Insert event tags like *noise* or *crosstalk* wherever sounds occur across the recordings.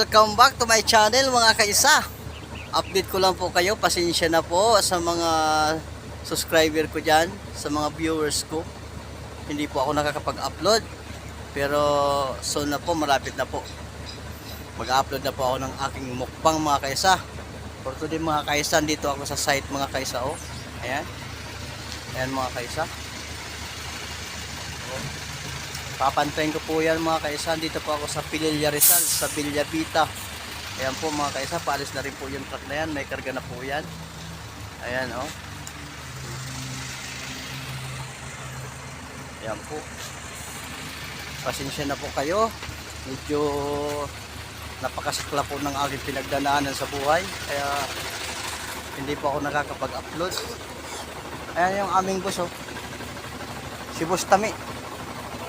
Welcome back to my channel mga kaisa. Update ko lang po kayo. Pasensya na po sa mga subscriber ko dyan, sa mga viewers ko. Hindi po ako nakakapag-upload. Pero soon na po, malapit na po. Mag-upload na po ako ng aking mukbang mga kaisa. For today mga kaisa, dito ako sa site mga kaisa. Oh. Ayan. Ayan mga kaisa. Oh. Papantayin ko po yan mga kaisa. Dito po ako sa Pililla Rizal, sa Villa Vita. Ayan po mga kaisa, paalis na rin po yung truck na yan. May karga na po yan. Ayan oh. Ayan po. Pasensya na po kayo. Medyo napakasikla po ng aking pinagdanaanan sa buhay. Kaya hindi po ako nakakapag-upload. Ayan yung aming boss oh. Si Boss Tami.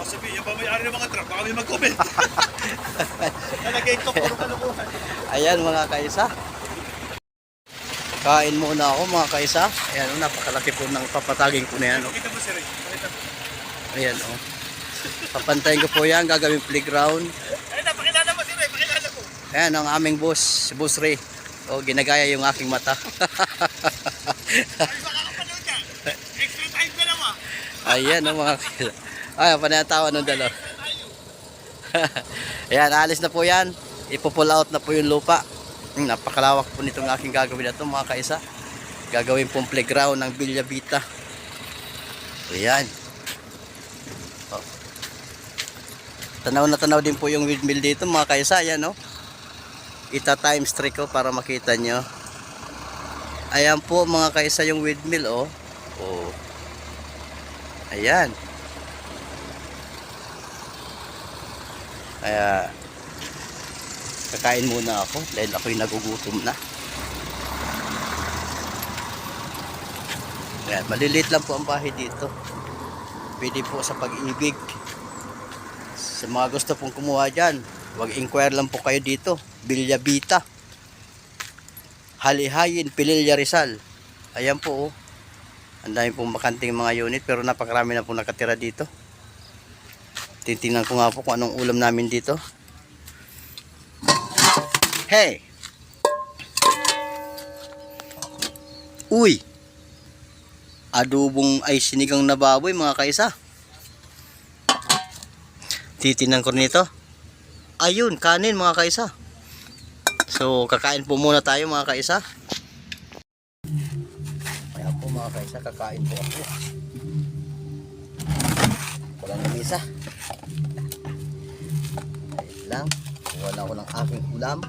Baka sabihin, yung pamayari ng mga truck, baka may mag-comment. *laughs* Nalagay ko, puro kalukuhan. Ayan mga kaisa. Kain muna ako mga kaisa. Ayan, oh, napakalaki po ng papataging ko na yan. Oh. Pakita mo, sir. eh. Ayan, oh. Papantayin ko po yan, gagawin playground. Ay, napakilala mo, sir. eh. Pakilala mo. Ayan, ang aming boss, si Boss Ray. Oh, ginagaya yung aking mata. Ay, baka kapanood ka. Extra time ka naman. Ayan, oh, mga kaisa. Ay, panatawa ng dalawa. *laughs* Ayan, alis na po yan. Ipo-pull out na po yung lupa. Hmm, napakalawak po nitong aking gagawin na ito mga kaisa. Gagawin pong playground ng Villa Vita. Ayan. Oh. Tanaw na tanaw din po yung windmill dito mga kaisa. Ayan oh. Ita times 3 ko para makita nyo. Ayan po mga kaisa yung windmill oh. Oh. Ayan. Kaya kakain muna ako dahil ako'y nagugutom na. Ayan, malilit lang po ang bahay dito. Pwede po sa pag-ibig. Sa mga gusto pong kumuha dyan, wag inquire lang po kayo dito. Villa Vita. Halihayin, Pililla Rizal. Ayan po oh. Ang dami pong makanting mga unit pero napakarami na po nakatira dito. Titingnan ko nga po kung anong ulam namin dito. Hey! Uy! Adobong ay sinigang na baboy mga kaisa. Titingnan ko nito. Ayun, kanin mga kaisa. So, kakain po muna tayo mga kaisa. Kaya po mga kaisa, kakain po ako. Walang lamisa. Ayun lang. Kuha na ako ng aking ulam.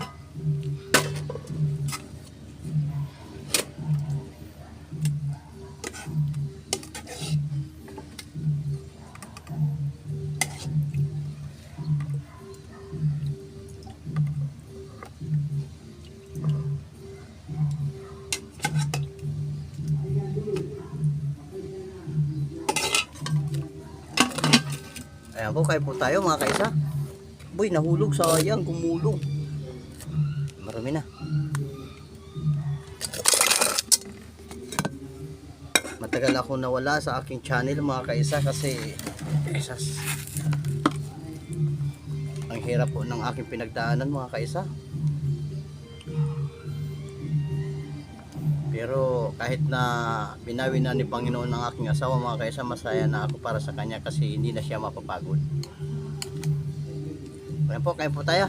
Ayan po, tayo mga kaisa. Boy, nahulog sayang, gumulong. Marami na. Matagal ako nawala sa aking channel mga kaisa kasi isas ang hirap po ng aking pinagdaanan mga kaisa. Pero kahit na binawi na ni Panginoon ng aking asawa mga kaisa, masaya na ako para sa kanya kasi hindi na siya mapapagod. Ayan po, kain po tayo.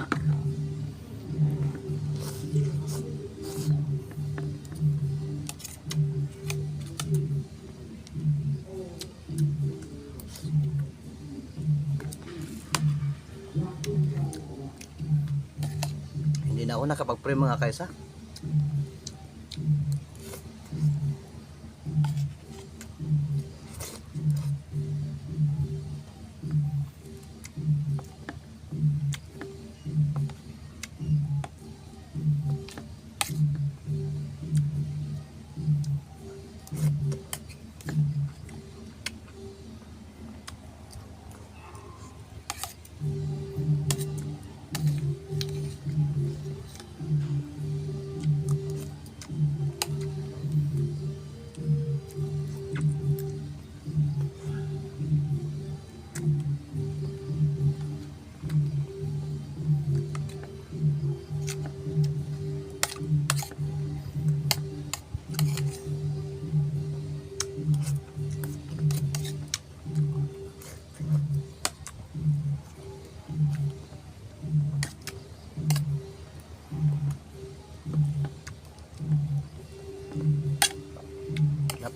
Hindi na ako nakapag-pray mga kaisa.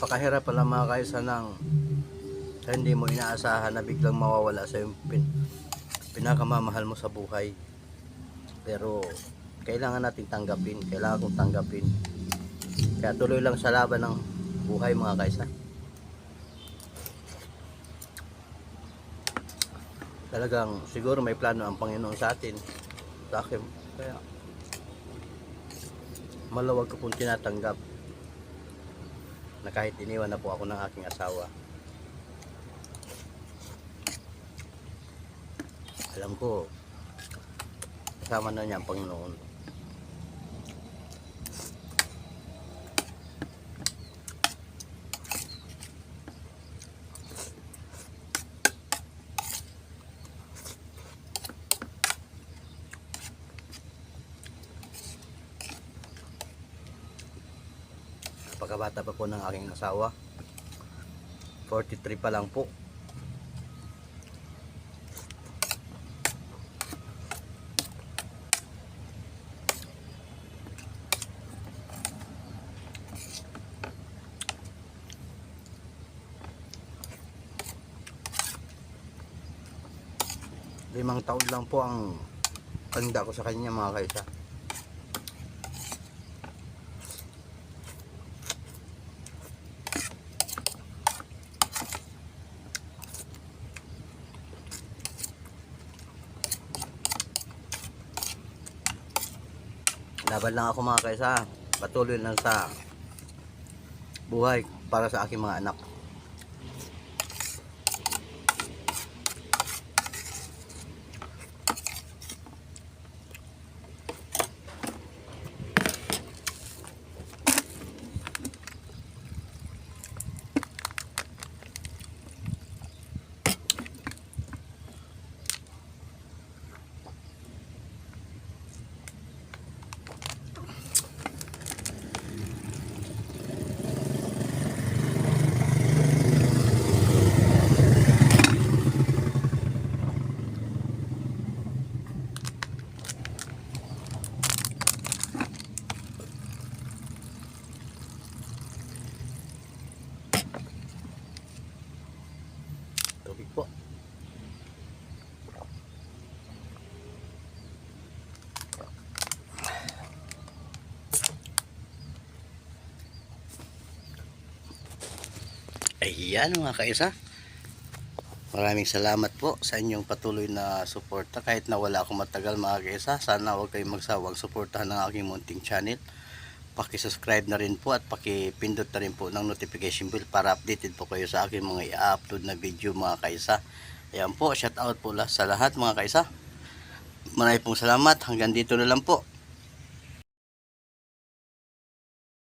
Napakahirap pala mga kaisa ng hindi mo inaasahan na biglang mawawala sa yung pin, pinakamamahal mo sa buhay. Pero kailangan nating tanggapin, kailangan kong tanggapin. Kaya tuloy lang sa laban ng buhay mga kaisa. Talagang siguro may plano ang Panginoon sa atin. Sa akin. Kaya malawag ko pong tinatanggap na kahit iniwan na po ako ng aking asawa. Alam ko, kasama na niya ang Panginoon. Pagkabata pa po ng aking asawa. 43 pa lang po. Limang taon lang po ang tanda ko sa kanya mga kaisa. Laban lang ako mga kaisa. Patuloy lang sa buhay para sa aking mga anak. Tubig po. Ayan mga kaisa. Maraming salamat po sa inyong patuloy na suporta. Kahit na wala akong matagal mga kaisa, sana huwag kayong magsawang suportahan ng aking munting channel. Paki-subscribe na rin po at paki-pindot na rin po ng notification bell para updated po kayo sa aking mga i-upload na video mga kaisa. Ayan po, shout out po sa lahat mga kaisa. Maraming salamat. Hanggang dito na lang po.